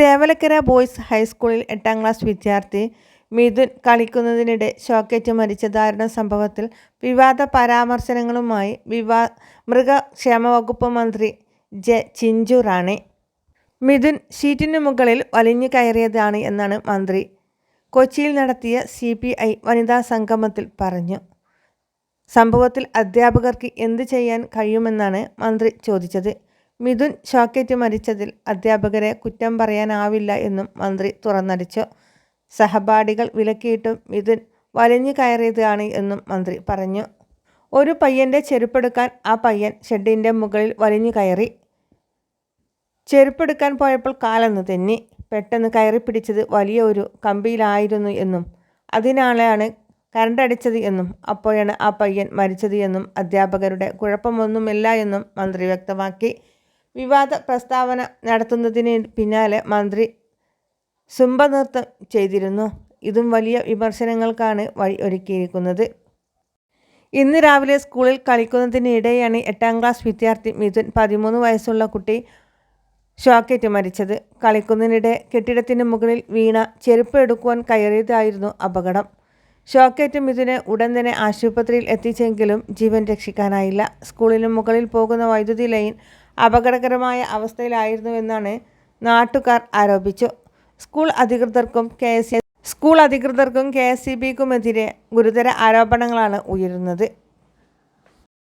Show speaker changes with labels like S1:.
S1: Thevalakkara boys ഹൈസ്കൂളിൽ എട്ടാം class വിദ്യാർത്ഥി മിഥുൻ കളിക്കുന്നതിനിടെ ഷോക്കേറ്റ് മരിച്ച ദാരുണ സംഭവത്തിൽ വിവാദ പരാമർശനങ്ങളുമായി വിവാ മൃഗക്ഷേമ വകുപ്പ് മന്ത്രി ജെ ചിഞ്ചു റാണി. മിഥുൻ ഷീറ്റിനു മുകളിൽ വലിഞ്ഞു കയറിയതാണ് എന്നാണ് മന്ത്രി കൊച്ചിയിൽ നടത്തിയ സി പി ഐ വനിതാ സംഗമത്തിൽ പറഞ്ഞു. സംഭവത്തിൽ അധ്യാപകർക്ക് എന്ത് ചെയ്യാൻ കഴിയുമെന്നാണ് മന്ത്രി ചോദിച്ചത്. മിഥുൻ ഷോക്കേറ്റ് മരിച്ചതിൽ അധ്യാപകരെ കുറ്റം പറയാനാവില്ല എന്നും മന്ത്രി തുറന്നടിച്ചു. സഹപാഠികൾ വിലക്കിയിട്ടും മിഥുൻ വലിഞ്ഞു കയറിയതാണ് എന്നും മന്ത്രി പറഞ്ഞു. ഒരു പയ്യന്റെ ചെരുപ്പെടുക്കാൻ ആ പയ്യൻ ഷെഡിന്റെ മുകളിൽ വലിഞ്ഞു കയറി. ചെരുപ്പെടുക്കാൻ പോയപ്പോൾ കാലെന്ന് തെന്നി. പെട്ടെന്ന് കയറി പിടിച്ചത് വലിയ ഒരു കമ്പിയിലായിരുന്നു എന്നും അതിനാളെയാണ് കരണ്ടടിച്ചത് എന്നും അപ്പോഴാണ് ആ പയ്യൻ മരിച്ചത് എന്നും അധ്യാപകരുടെ കുഴപ്പമൊന്നുമില്ല എന്നും മന്ത്രി വ്യക്തമാക്കി. വിവാദ പ്രസ്താവന നടത്തുന്നതിന് പിന്നാലെ മന്ത്രി സുംഭനൃത്തം ചെയ്തിരുന്നു. ഇതും വലിയ വിമർശനങ്ങൾക്കാണ് വഴി ഒരുക്കിയിരിക്കുന്നത്. ഇന്ന് രാവിലെ സ്കൂളിൽ കളിക്കുന്നതിനിടെയാണ് എട്ടാം ക്ലാസ് വിദ്യാർത്ഥി മിഥുൻ പതിമൂന്ന് വയസ്സുള്ള കുട്ടി ഷോക്കേറ്റ് മരിച്ചത്. കളിക്കുന്നതിനിടെ കെട്ടിടത്തിന് മുകളിൽ വീണ ചെരുപ്പ് എടുക്കുവാൻ കയറിയതായിരുന്നു അപകടം. ഷോക്കേറ്റ് മിഥുനെ ഉടൻ തന്നെ ആശുപത്രിയിൽ എത്തിച്ചെങ്കിലും ജീവൻ രക്ഷിക്കാനായില്ല. സ്കൂളിന് മുകളിൽ പോകുന്ന വൈദ്യുതി ലൈൻ അപകടകരമായ അവസ്ഥയിലായിരുന്നുവെന്നാണ് നാട്ടുകാർ ആരോപിച്ചു. സ്കൂൾ അധികൃതർക്കും കെ സ്കൂൾ അധികൃതർക്കും കെ എസ് സി ബിക്കുമെതിരെ ഗുരുതര ആരോപണങ്ങളാണ് ഉയരുന്നത്.